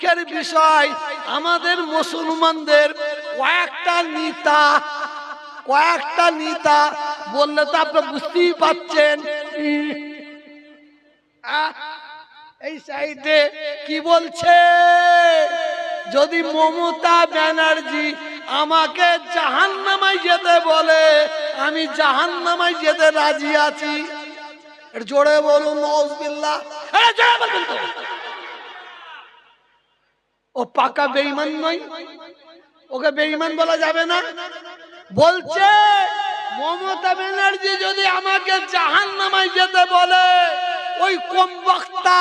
দুঃখের বিষয়, আমাদের মুসলমানদের কয়েকটা নেতা কয়েকটা নেতা বললে তো আপনি বুঝতেই পাচ্ছেন এই সাইডে কি বলছে? যদি মমতা ব্যানার্জি আমাকে জাহান নামায় যেতে বলে, আমি জাহান নামায় যেতে রাজি আছি। জোরে বলুন নজবিল্লা জোরে বলবেন তো। ও পাকা বেঈমান নয়। ওকে বেঈমান বলা যাবে না। বলছে, মমতা ব্যানার্জি যদি আমাকে জাহান নামায় যেতে বলে, ওই কম বক্তা,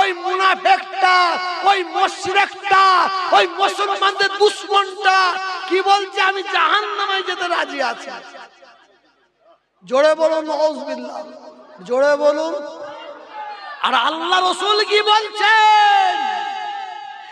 ওই মুনাফেকটা, ওই মুশরিকটা, ওই মুসলমানদের দুশ্মনটা, কি বলছে, আমি জাহান নামায় যেতে রাজি আছি। জোরে বলুন জোরে বলুন। আর আল্লাহ রসুল কি বলছেন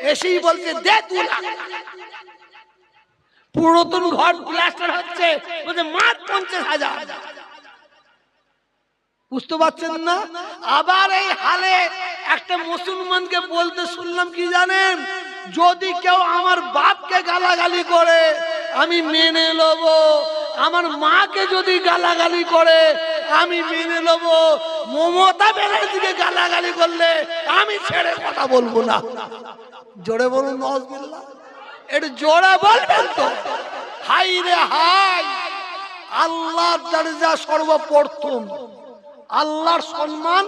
এসেই বলছে, দে লাখ। পুরাতন ঘর প্লাস্টার হচ্ছে, বলছে, মাত্র পঞ্চাশ হাজার। বুঝতে পারছেন না? আবার এই হালে একটা মুসলমানকে বলতে শুনলাম, কি জানেন? যদি কেউ আমার বাপকে গালাগালি করে, আমি মেনে নেব। আমার মাকে যদি গালাগালি করে, আমি মেনে নেব। মমতা ব্যানার্জিকে গালাগালি করলে আমি ছেড়ে কথা বলব না। জোরে বলুন নজবিল্লা একটু জোরে বলবেন তো। হাই রে হাই। আল্লাহর দরজা সর্বপ্রথম। আল্লাহর সম্মান।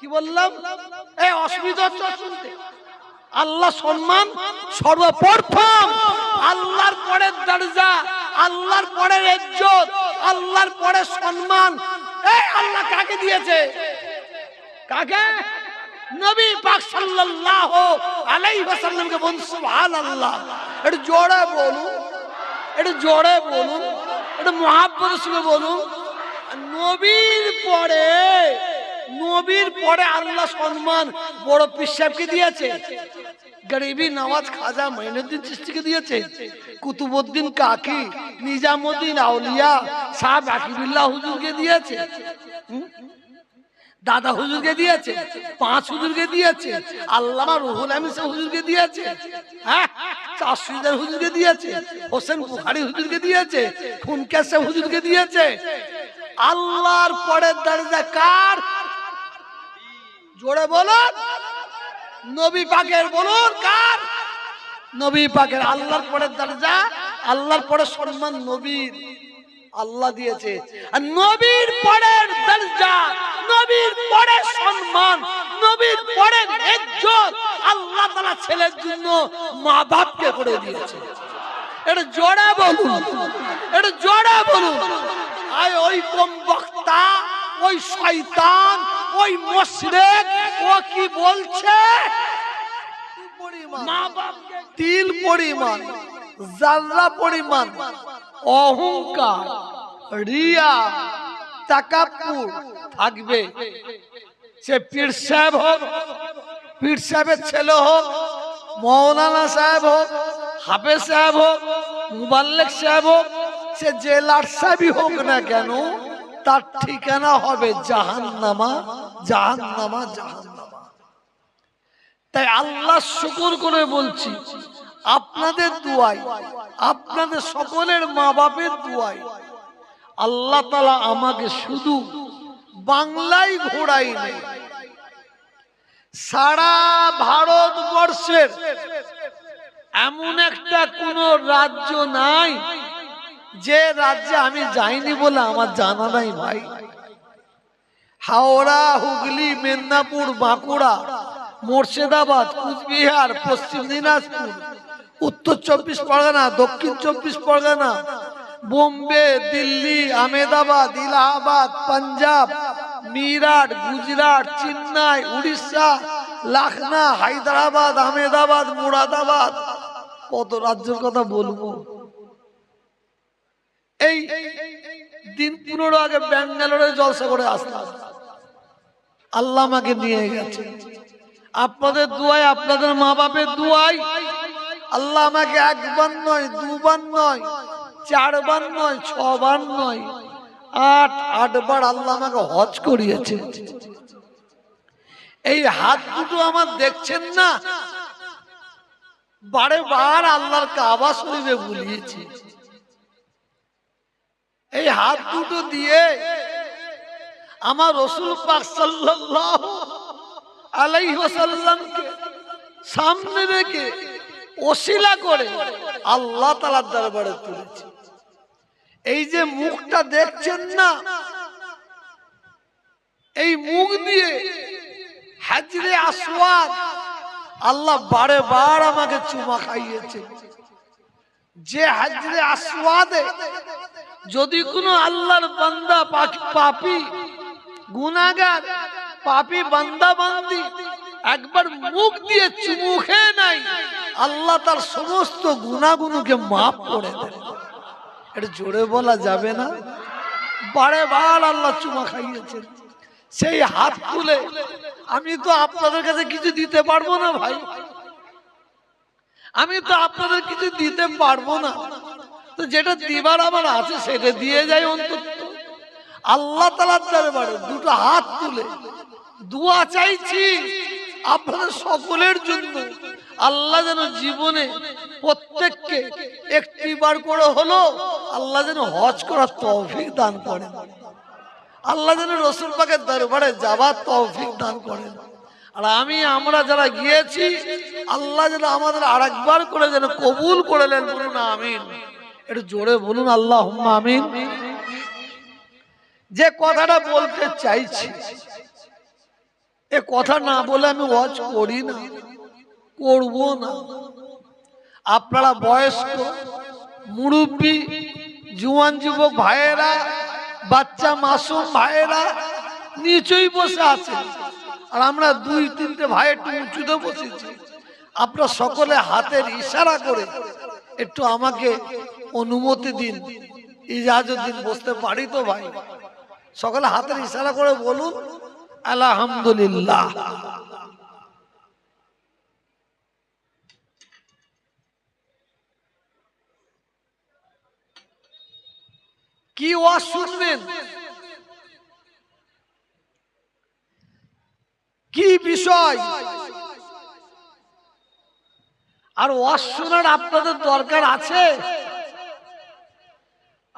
কি বললাম? এই অসুবিধা শুনতে আল্লাহ সম্মান সর্বপ্রথম। আল্লাহর পরের দরজা আল্লাহর পরে ইজ্জত, আল্লাহর পরে সম্মান। এই আল্লাহ কাকে দিয়েছে? কাকে? নবী পাক সাল্লাল্লাহু আলাইহি ওয়াসাল্লামকে বলুন, সুবহানাল্লাহ। একটু জোরে বলুন, একটু জোরে বলুন, একটু মহাব্বতের সঙ্গে বলুন। নবীর পরে নবীর পরে আল্লাহ সম্মান, বড় পিসাবকে দিয়েছে? গরিবি নওয়াজ খাজা মঈনুদ্দিন চিস্তিকে দিয়েছে। কাকি, নিজামুদ্দিন আউলিয়া হুজুরকে দিয়েছে। দাদা হুজুরকে দিয়েছে, পাঁচ হুজুরকে দিয়েছে, আল্লামা রুহুল হুজুরকে দিয়েছে হ্যাঁ? হুজুরকে দিয়েছে, হোসেন বুখারি হুজুরকে দিয়েছে সাহেব হুজুরকে দিয়েছে। আল্লাহর পরের দরজা কার? জোরে বলুন। নবী পাকের বলুন কার? নবী পাকের আল্লাহর পরের দরজা, আল্লাহর পরে সম্মান নবীর। আল্লাহ দিয়েছে। আর নবীর পরের দরজা, নবীর পরে সম্মান, নবীর পরে ইজ্জত আল্লাহ তাআলা ছেলের জন্য মা বাপকে করে দিয়েছে। এটা জোরে বলুন। এটা জোরে বলুন। আয় ওই কম বক্তা, ওই শয়তান ওই মুশরিক ও কি বলছে? মা বাপকে তিল পরিমাণ জাল্লা পরিমাণ অহংকার রিয়া তাকাপুর থাকবে। সে পীর সাহেব হোক পীর সাহেবের ছেলে হোক মৌলানা সাহেব হোক হাফেজ সাহেব হোক মুবাল্লেক সাহেব হোক সে জেলার সাহেবই হোক না কেন তার ঠিকানা হবে জাহান্নামা জাহান্নামা জাহান্নামা। তাই আল্লাহ শুকর করে বলছি, আপনাদের দুয়াই আপনাদের সকলের মা বাপের দুয়াই আল্লাহ তালা আমাকে শুধু বাংলায় ঘোরাই সারা ভারতবর্ষের এমন একটা কোন রাজ্য নাই যে রাজ্যে আমি যাইনি বলে আমার জানা নাই ভাই। হাওড়া, হুগলি, মেদিনীপুর, বাঁকুড়া, মুর্শিদাবাদ, কুচবিহার, পশ্চিম দিনাজপুর, উত্তর চব্বিশ পরগনা, দক্ষিণ চব্বিশ পরগনা, বোম্বে, দিল্লি, আহমেদাবাদ, ইলাহাবাদ, পাঞ্জাব, মিরাট, গুজরাট, চেন্নাই, উড়িষ্যা, লাখনা, হায়দ্রাবাদ, আহমেদাবাদ, মুরাদাবাদ। কত রাজ্যের কথা বলব? এই দিন পনেরো আগে ব্যাঙ্গালোরে জলসা করে আসলাম। আল্লাহ আমাকে নিয়ে গেছে। আপনাদের দুয়ায়, আপনাদের মা বাপের দুয়াই আল্লাহ আমাকে একবার নয়, দুবার নয়, চারবার নয়, ছবার নয়, আট, আটবার আল্লাহ আমাকে হজ করিয়েছে। এই হাত দুটো আমার দেখছেন না? বারে বার আল্লাহর কাবা শরীফে বুলিয়েছে। হাত দুটো দিয়ে আমার রসুল পাক আলাইহি সামনে রেখে অশিলা করে আল্লাহ তাআলার দরবারে তুলেছে। এই যে মুখটা দেখছেন না, এই মুখ দিয়ে হাজরে আসওয়াদ আল্লাহ বারে বার আমাকে চুমা খাইয়েছে। যে হাজরে আসওয়াদে যদি কোনো আল্লাহর বান্দা পাপী গুনাগার পাপী বান্দা বান্দি একবার মুখ দিয়ে চুমু খেয়ে নাই আল্লাহ তার সমস্ত গুণাগুলোকে মাফ করে দেন এটা জোরে বলা যাবে না। বারে বার আল্লাহ চুমা খাইয়েছেন। সেই হাত তুলে আমি তো আপনাদের কাছে কিছু দিতে পারব না ভাই। আমি তো আপনাদের কিছু দিতে পারব না। তো যেটা দিবার আমার আছে, সেটা দিয়ে যায় অন্তত। আল্লাহ তালার দরবারে দুটো হাত তুলে দোয়া চাইছি আপনাদের সকলের জন্য। আল্লাহ যেন জীবনে প্রত্যেককে একটি বার করে হলো আল্লাহ যেন হজ করার তৌফিক দান করেন। আল্লাহ যেন রসুল পাকের দরবারে যাবার তৌফিক দান করেন। আর আমি, আমরা যারা গিয়েছি, আল্লাহ যেন আমাদের আরেকবার করে যেন কবুল করে নেন বলুন, আমিন। একটু জোরে বলুন আল্লাহ আমিন। যে কথাটা বলতে চাইছি, এ কথা না বলে আমি ওয়াজ করি না, করব না। আপনারা বয়স্ক, মুরব্বী, জুয়ান যুবক ভাইয়েরা, বাচ্চা মাসুম ভাইয়েরা, নিচেই বসে আছে। আর আমরা দুই, তিনটে ভাই একটু উঁচুতে বসেছি। আপনারা সকলে হাতের ইশারা করে একটু আমাকে অনুমতি দিন, ইজাজত দিন, বসতে পারি তো ভাই। সকলে হাতের ইশারা করে বলুন, আলহামদুলিল্লাহ। কি ওয়াজ শুনবেন? কি বিষয়? আর ওয়াজ শোনার আপনাদের দরকার আছে?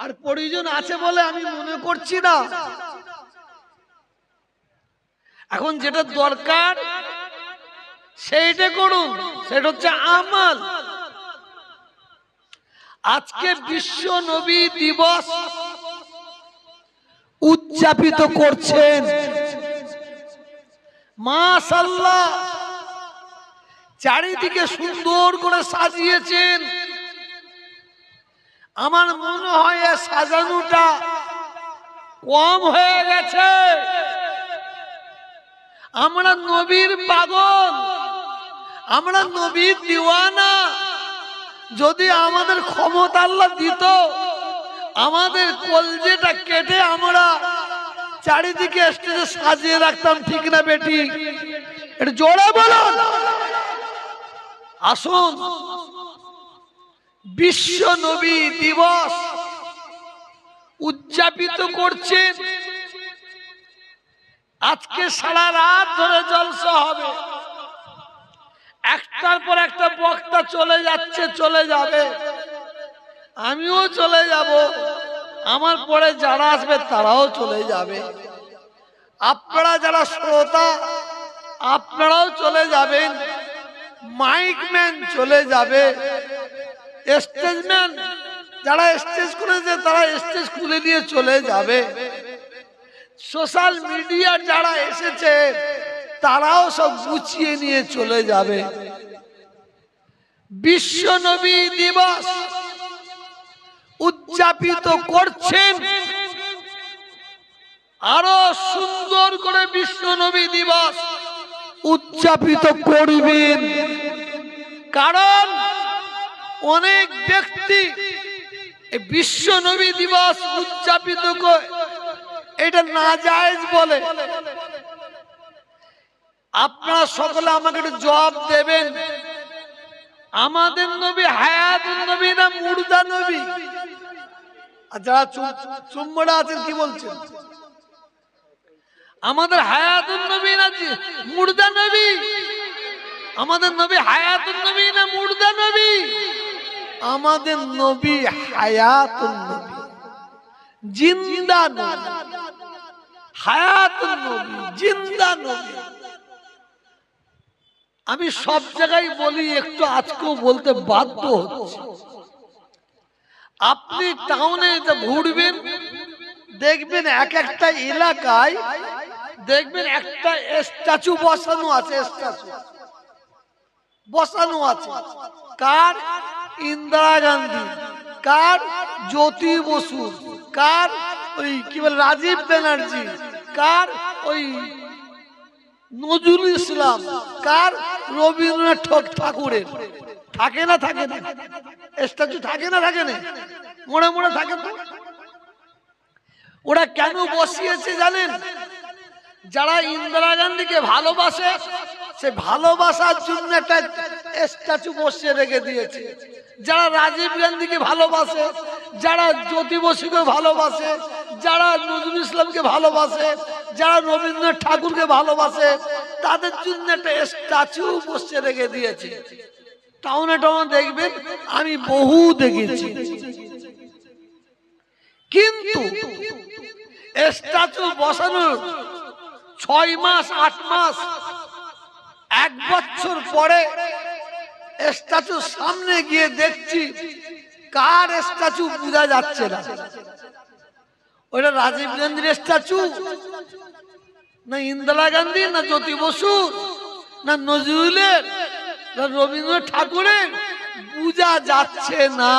আর প্রয়োজন আছে বলে আমি মনে করছি না। এখন যেটা দরকার, সেইটা করুন, সেটা হচ্ছে আমাল। আজকে বিশ্ব নবী দিবস উদযাপিত করছেন। মাশাল্লাহ চারিদিকে সুন্দর করে সাজিয়েছেন। আমার মনে হয় সাজানোটা কম হয়ে গেছে। আমরা নবীর পাগল, আমরা নবীর দিওয়ানা। যদি আমাদের ক্ষমতা আল্লাহ দিত, আমাদের কলজেটা কেটে আমরা চারিদিকে স্টেজে সাজিয়ে রাখতাম, ঠিক না বেটি? এটা জোরে বলুন। আসুন। বিশ্ব নবী দিবস উদযাপিত করছেন। আজকে সারা রাত ধরে জলসা হবে। একটার পর একটা বক্তা চলে যাচ্ছে, চলে যাবে। আমিও চলে যাব। আমার পরে যারা আসবে, তারাও চলে যাবে। আপনারা যারা শ্রোতা, আপনারাও চলে যাবেন। মাইকম্যান চলে যাবে। স্টেজম্যান যারা স্টেজ করেছে তারা স্টেজ খুলে নিয়ে চলে যাবে। সোশ্যাল মিডিয়া যারা এসেছে, তারাও সব গুছিয়ে নিয়ে চলে যাবে। বিশ্ব নবী দিবস উদযাপিত করছেন। আরও সুন্দর করে বিশ্ব নবী দিবস উদযাপিত করবেন। কারণ অনেক ব্যক্তি বিশ্ব নবী দিবস উদযাপিত করে। এটা না জায়েজ বলে। আপনারা সকলে আমাকে একটু জবাব দেবেন। আমাদের নবী হায়াতুন নবী না মুর্দা নবী? আর যারা চুম- চুম্বরা আছেন কি বলছেন? আমাদের হায়াতুন নবী না মুর্দা নবী? আমাদের নবী হায়াতুন নবী না মুর্দা নবী? আমাদের নবী হায়াত জিন্দা নবী জিন্দা নবী। আমি সব জায়গায় বলি, একটু আজকেও বলতে বাধ্য হচ্ছে। আপনি টাউনে ঘুরবেন, দেখবেন এক একটা এলাকায়, দেখবেন একটা স্ট্যাচু বসানো আছে, স্ট্যাচু বসানো আছে। কার? ইন্দিরা গান্ধী। কার? জ্যোতি বসু। কার? ওই কি বলে, রাজীব ব্যানার্জি। কার? ওই নজরুল ইসলাম। কার? রবীন্দ্রনাথ ঠক- ঠাকুরের। থাকে না থাকে না। স্ট্যাচু থাকে না থাকে না। মোড়ে মোড়ে থাকে তো? ওরা কেন বসিয়েছে জানেন? যারা ইন্দিরা গান্ধীকে ভালোবাসে, সে ভালোবাসার জন্য একটা স্ট্যাচু বসিয়ে রেখে দিয়েছে। যারা রাজীব গান্ধীকে ভালোবাসে, যারা জ্যোতি বসুকে ভালোবাসে, যারা নজরুল ইসলামকে ভালোবাসে, যারা রবীন্দ্রনাথ ঠাকুরকে ভালোবাসে, তাদের জন্য একটা স্ট্যাচু বসিয়ে রেখে দিয়েছে। টাউনে টাউনে দেখবেন, আমি বহু দেখেছি। কিন্তু স্ট্যাচু বসানোর ছয় মাস, আট মাস, এক বছর পরে স্ট্যাচু সামনে গিয়ে দেখছি, কার স্ট্যাচু বোঝা যাচ্ছে না। ওটা রাজীব গান্ধীর স্ট্যাচু? না ইন্দিরা গান্ধী, না জ্যোতি বসু, না নজরুলের, না রবীন্দ্রনাথ ঠাকুরের? বোঝা যাচ্ছে না।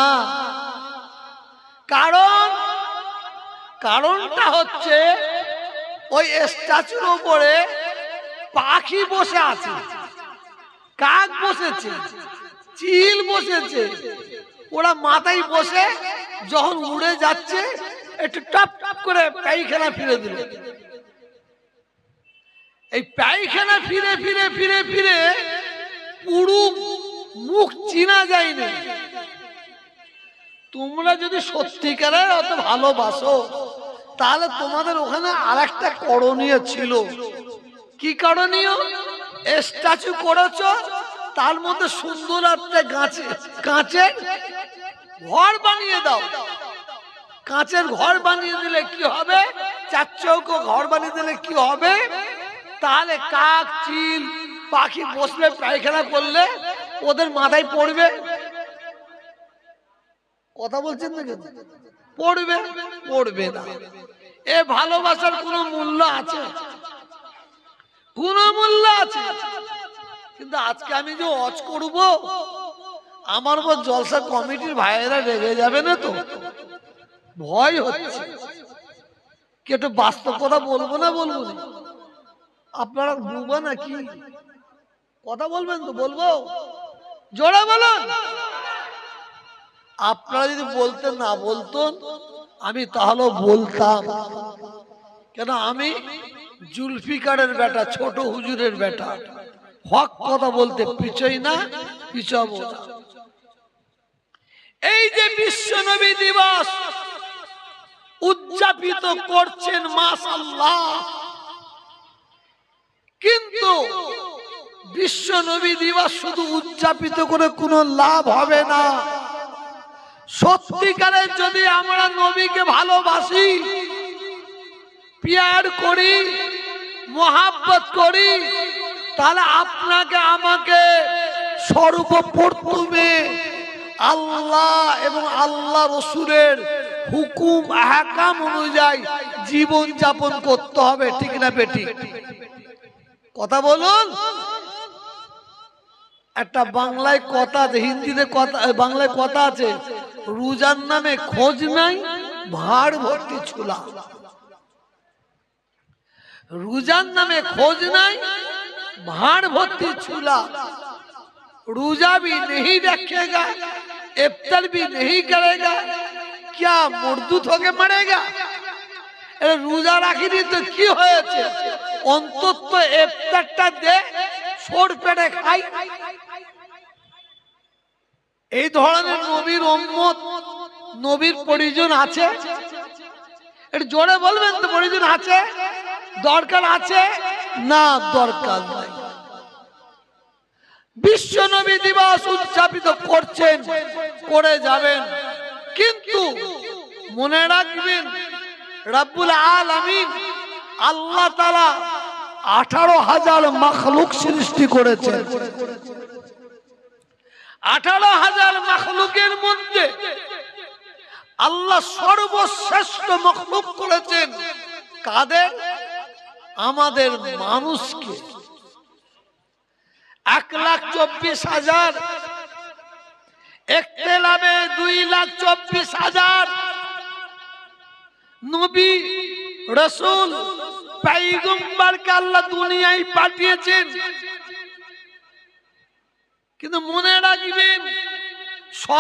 কারণ, কারণটা হচ্ছে, ওই স্ট্যাচুর উপরে পাখি বসে আছে। কাক বসেছে? চিল বসেছে। ওরা মাথায় বসে যখন উড়ে যাচ্ছে, একটু টপ টপ করে পায়খানা ফিরে দিল। এই পায়খানা ফিরে ফিরে ফিরে ফিরে পুরু মুখ চিনা যায়নি। তোমরা যদি সত্যিকারের অত ভালোবাসো, তাহলে তোমাদের ওখানে আর একটা করণীয় ছিল। কি করণীয়? স্ট্যাচু করেছ? তার মধ্যে সুন্দর একটা গাছে কাঁচের ঘর বানিয়ে দাও। কাঁচের ঘর বানিয়ে দিলে কি হবে? চার চৌকো ঘর বানিয়ে দিলে কি হবে? তাহলে কাক, চিল, পাখি বসলে, পায়খানা করলে ওদের মাথায় পড়বে। কথা বলছেন না কেন পড়বে পড়বে না। এ ভালোবাসার কোনো মূল্য আছে? কোন মূল্য আছে। কিন্তু আজকে আমি যে অজ করব, আমার উপর জলসা কমিটির ভাইয়েরা রেগে যাবে না তো? ভয় হচ্ছে। কি একটু বাস্তব কথা বলব না বলব না? আপনারা বুবা নাকি? কথা বলবেন তো, বলব? জোড়া বলুন। আপনারা যদি বলতেন না বলতেন, আমি তাহলে বলতাম। কেন আমি জুলফিকারের বেটা, ছোট হুজুরের বেটা। হক কথা বলতে পিছই না, পিছাবো এই যে বিশ্ব নবী দিবস উদযাপিত করছেন মাসাল্লাহ কিন্তু বিশ্ব নবী দিবস শুধু উদযাপিত করে কোনো লাভ হবে না। সত্যিকারের যদি আমরা নবীকে ভালোবাসি, পিয়ার করি মোহাব্বত করি, তাহলে আপনাকে আমাকে সর্বপ্রথমে আল্লাহ এবং আল্লাহ রসুলের হুকুম, আহকাম অনুযায়ী জীবন যাপন করতে হবে, ঠিক না বেটি কথা বলুন। একটা বাংলায় কথা আছে, হিন্দিতে কথা বাংলায় কথা আছে, রুজার নামে খোঁজ নাই ভাড় ভর্তি ছুলা। রুজার নামে খোঁজ নাই भाड़ भर्ती चूल्हा रोजा भी नहीं रखेगा इफ्तार भी नहीं करेगा क्या মরদুত होके मरेगा এ রোজা রাখিনি তো কি হয়েছে অন্তত ইফতারটা দে সোর পেটে খাই এই ধরনের নবীর উম্মত নবীর পরিজন আছে একটু জোরে বলবেন তো পরিজন আছে দরকার আছে? না, দরকার নাই। বিশ্ব নবী দিবস উদযাপিত করছেন, করে যাবেন। কিন্তু মনে রাখবেন, রাব্বুল আলামিন আল্লাহ তাআলা আঠারো হাজার মাখলুক সৃষ্টি করেছেন। আঠারো হাজার মাখলুকের মধ্যে আল্লাহ সর্বশ্রেষ্ঠ মখলুক করেছেন কাদের? আমাদের মানুষকে এক লাখ চব্বিশ হাজার একতেলাবে দুই লাখ চব্বিশ হাজার নবী রসুল আল্লাহ দুনিয়ায় পাঠিয়েছেন। কিন্তু মনে রাখবেন, সব